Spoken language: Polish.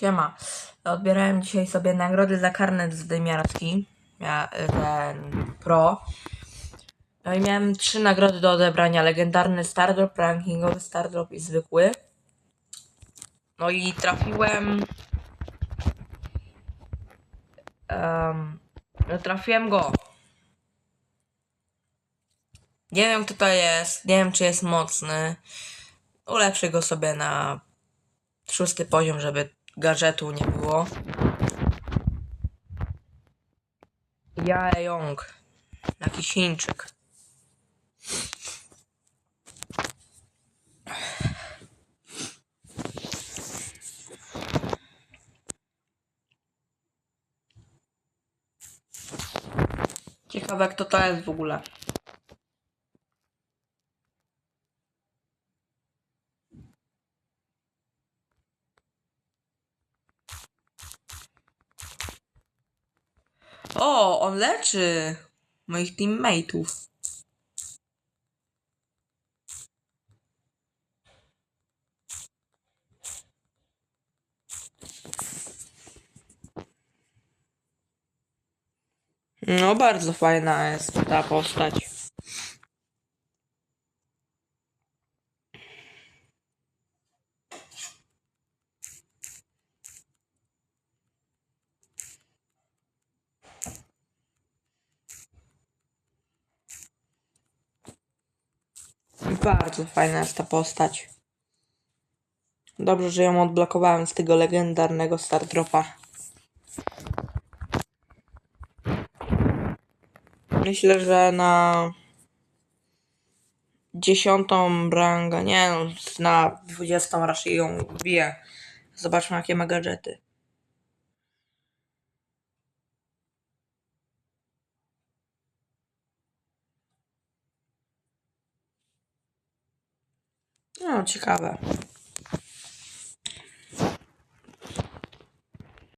Siema. Odbierałem dzisiaj sobie nagrody za karnet z dymiarski. Ja, ten pro. No i miałem trzy nagrody do odebrania. Legendarny Stardrop, rankingowy Stardrop i zwykły. No i trafiłem... Um, no trafiłem go. Nie wiem kto to jest, nie wiem czy jest mocny. Ulepszę go sobie na szósty poziom, żeby gadżetu nie było. Jaejong. Jakiś Chińczyk. Ciekawe kto to jest w ogóle. O, on leczy moich teammateów. No, bardzo fajna jest ta postać. Bardzo fajna jest ta postać. Dobrze, że ją odblokowałem z tego legendarnego Stardropa. Myślę, że na dziesiątą rangę, nie no, na dwudziestą raczej ją wbiję. Zobaczmy jakie ma gadżety. No, ciekawe.